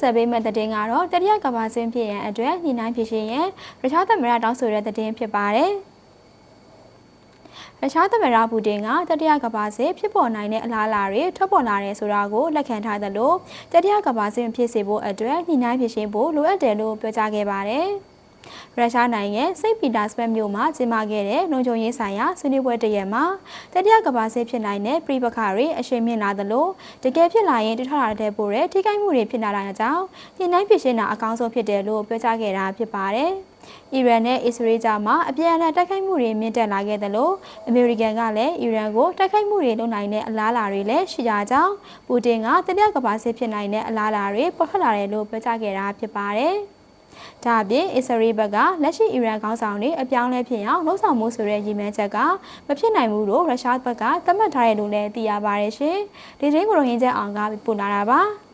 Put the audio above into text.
ဆက်ပေးမဲ့တဲ့င်းကတော့တတိယကမ္ဘာစင်းဖြစ်ရန်အတွက်ညှိနှိုင်းဖြစ်ရှင်ရန်ရုရှားသမ္မတတောင်းဆိုတဲ့တဲ့င်းဖြစ်ပါတယ်။ရုရှားသမ္မတပူတင်ကတတိယကမ္ဘာစစ်ဖြစ်ပေါ်နိုင်တဲ့အလားအလာတွေထွက်ပေါ်လာတယ်ဆိုတာကိုလက်ခံထားသလိုတတိယကမ္ဘာစစ်ဖြစ်စေဖို့အတွက်ညှိနှိုင်းဖြစ်ရှင်ဖို့လိုအပ်တယ်လို့ပြောကြားခဲ့ပါတယ်။ ရုရှားနိုင်ငံစိန့်ပီတာစဘတ်မြို့မှာကျင်းပခဲ့တဲ့လုံခြုံရေးဆိုင်ရာဆွေးနွေးပွဲတစ်ရက်မှာတတိယကမ္ဘာစစ်ဖြစ်နိုင်တဲ့ပြည်ပခါတွေအရှိန်မြင့်လာသလိုတကယ်ဖြစ်လာရင်တထလာတဲ့ပို့တဲ့ထိခိုက်မှုတွေဖြစ်လာတာကြောင့်ညှိနှိုင်းဖြစ်ရှင်းတာအကောင်းဆုံးဖြစ်တယ်လို့ပြောကြားခဲ့တာဖြစ်ပါတယ်။အီရန်နဲ့အစ္စရေးကြားမှာအပြန်အလှန်တိုက်ခိုက်မှုတွေမြင့်တက်လာခဲ့သလိုအမေရိကန်ကလည်းအီရန်ကိုတိုက်ခိုက်မှုတွေလုပ်နိုင်တဲ့အလားအလာတွေလည်းရှိကြကြောင်းပူတင်ကတတိယကမ္ဘာစစ်ဖြစ်နိုင်တဲ့အလားအလာတွေပေါ်ထွက်လာတယ်လို့ပြောကြားခဲ့တာဖြစ်ပါတယ်။ ဒါအပြင်အစ္စရေးဘက်ကလက်ရှိအီရန်ခေါင်းဆောင်တွေအပြောင်းလဲဖြစ်အောင်လှုံ့ဆော်မှုဆိုတဲ့ရည်မှန်းချက်ကမဖြစ်နိုင်ဘူးလို့ရုရှားဘက်ကသတ်မှတ်ထားတယ်လို့လည်းသိရပါတယ်ရှင်။ဒီသတင်းကိုရင်းချက်အောင်ကပို့လာတာပါ။